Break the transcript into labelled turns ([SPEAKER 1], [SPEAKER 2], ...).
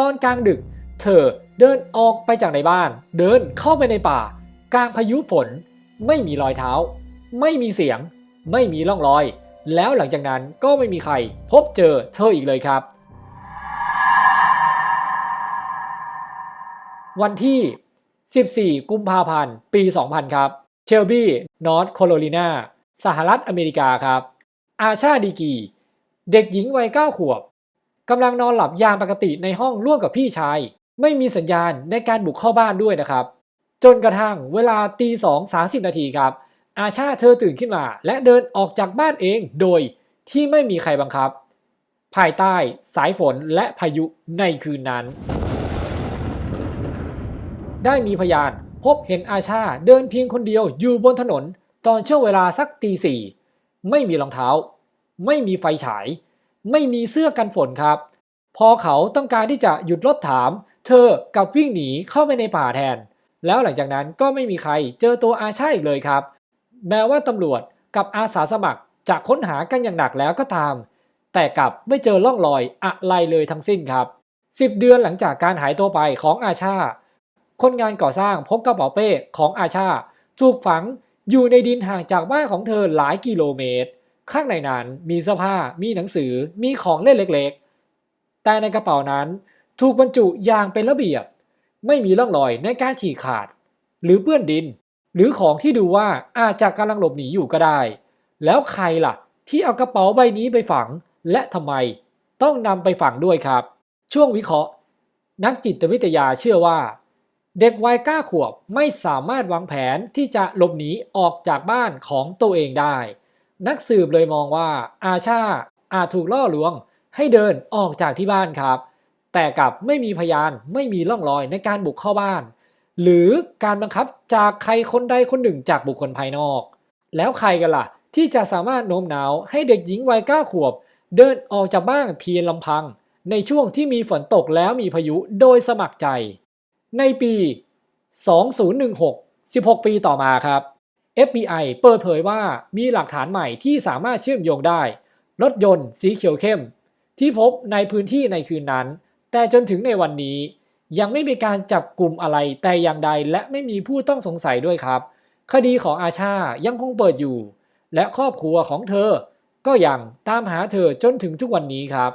[SPEAKER 1] ตอนกลางดึก เธอเดินออกไปจากในบ้าน เดินเข้าไปในป่า กลางพายุฝน ไม่มีรอยเท้า ไม่มีเสียง ไม่มีร่องรอย แล้วหลังจากนั้นก็ไม่มีใคร พบเจอเธออีกเลยครับ วันที่ 14 กุมภาพันธ์ ปี 2000 ครับ เชลบี้ นอร์ทโคโรไลนา สหรัฐอเมริกาครับ อาชาดีกี เด็กหญิงวัย 9 ขวบ กำลังนอนหลับยามปกติในห้องร่วมกับพี่ชาย ไม่มีสัญญาณในการบุกเข้าบ้านด้วยนะครับ จนกระทั่งเวลาตีสองสาสิบนาทีครับ อาชาเธอตื่นขึ้นมา และเดินออกจากบ้านเองโดยที่ไม่มีใครบังคับ ภายใต้สายฝนและพายุในคืนนั้น ได้มีพยานพบเห็นอาชาเดินเพียงคนเดียวอยู่บนถนน ตอนช่วงเวลาสักตีสี่ไม่มีรองเท้า ไม่มีไฟฉาย ไม่มีเสื้อกันฝนครับ พอเขาต้องการที่จะหยุดรถถาม เธอกับวิ่งหนีเข้าไปในป่าแทน แล้วหลังจากนั้นก็ไม่มีใครเจอตัวอาชาอีกเลยครับ แม้ว่าตำรวจกับอาสาสมัครจะค้นหากันอย่างหนักแล้วก็ตาม แต่กลับไม่เจอร่องรอยอะไรเลยทั้งสิ้นครับ10เดือนหลังจากการหายตัวไปของอาชา คนงานก่อสร้างพบกระเป๋าเป้ของอาชาถูกฝังอยู่ในดินห่างจากบ้านของเธอหลายกิโลเมตร ข้างในนั้นมีเสื้อผ้า มีหนังสือ มีของเล่นเล็กๆ แต่ในกระเป๋านั้นถูกบรรจุอย่างเป็นระเบียบ ไม่มีร่องรอยในการฉีกขาด หรือเปื้อนดิน หรือของที่ดูว่าอาจจะกำลังหลบหนีอยู่ก็ได้ แล้วใครล่ะ ที่เอากระเป๋าใบนี้ไปฝัง และทำไม ต้องนำไปฝังด้วยครับ ช่วงวิเคราะห์ นักจิตวิทยาเชื่อว่า เด็กวัยเก้าขวบไม่สามารถวางแผนที่จะหลบหนีออกจากบ้านของตัวเองได้ นักสืบเลยมองว่าอาชาอาจถูกล่อลวง ให้เดินออกจากที่บ้านครับ แต่กลับไม่มีพยานไม่มีร่องรอยในการบุกเข้าบ้าน หรือการบังคับจากใครคนใดคนหนึ่งจากบุคคลภายนอก แล้วใครกันล่ะ ที่จะสามารถโน้มน้าวให้เด็กหญิงวัยเก้าขวบ เดินออกจากบ้านเพียงลำพัง ในช่วงที่มีฝนตกแล้วมีพายุโดยสมัครใจ ในปี 2016 16 ปีต่อมาครับ FBI เปิดเผยว่ามีหลักฐานใหม่ที่สามารถเชื่อมโยงได้ รถยนต์สีเขียวเข้ม ที่พบในพื้นที่ในคืนนั้น แต่จนถึงในวันนี้ ยังไม่มีการจับกลุ่มอะไรแต่อย่างใดและไม่มีผู้ต้องสงสัยด้วยครับ คดีของอาชายังคงเปิดอยู่ และครอบครัวของเธอ ก็ยังตามหาเธอจนถึงทุกวันนี้ครับ